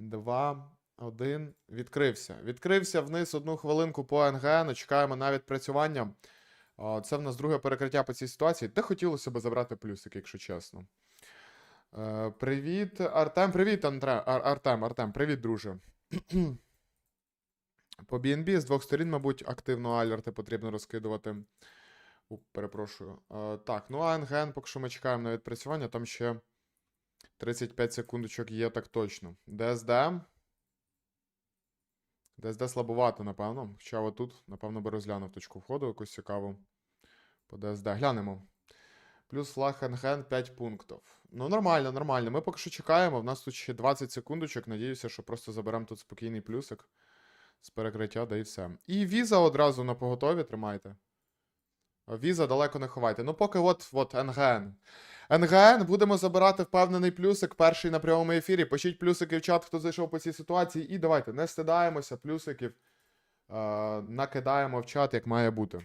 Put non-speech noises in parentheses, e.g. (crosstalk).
2, 1. Відкрився. Відкрився вниз одну хвилинку по НГН. Чекаємо на відпрацювання. Це в нас друге перекриття по цій ситуації. Де хотілося б забрати плюсик, якщо чесно. Е, Привіт, Артем. Привіт, Андре... Ар- Артем, Артем, привіт, друже. (clears throat) По BNB з двох сторін, мабуть, активно алерти потрібно розкидувати. У, перепрошую. Е, так, ну а НГН, поки що ми чекаємо на відпрацювання, там ще 35 секундочок є, так точно. ДСД. ДСД слабовато, напевно. Хоча отут, напевно, би розглянув точку входу якусь цікаву. По ДСД. Глянемо. Плюс флаг НГН 5 пунктів. Ну, нормально, нормально. Ми поки що чекаємо. В нас тут ще 20 секундочок. Надіюся, що просто заберемо тут спокійний плюсик з перекриття, да і все. І віза одразу на поготові тримайте. Віза далеко не ховайте. Ну, поки от, от НГН. НГН будемо забирати впевнений плюсик перший на прямому ефірі. Пишіть плюсики в чат, хто зайшов по цій ситуації. І давайте не стидаємося, плюсиків. Е, накидаємо в чат, як має бути.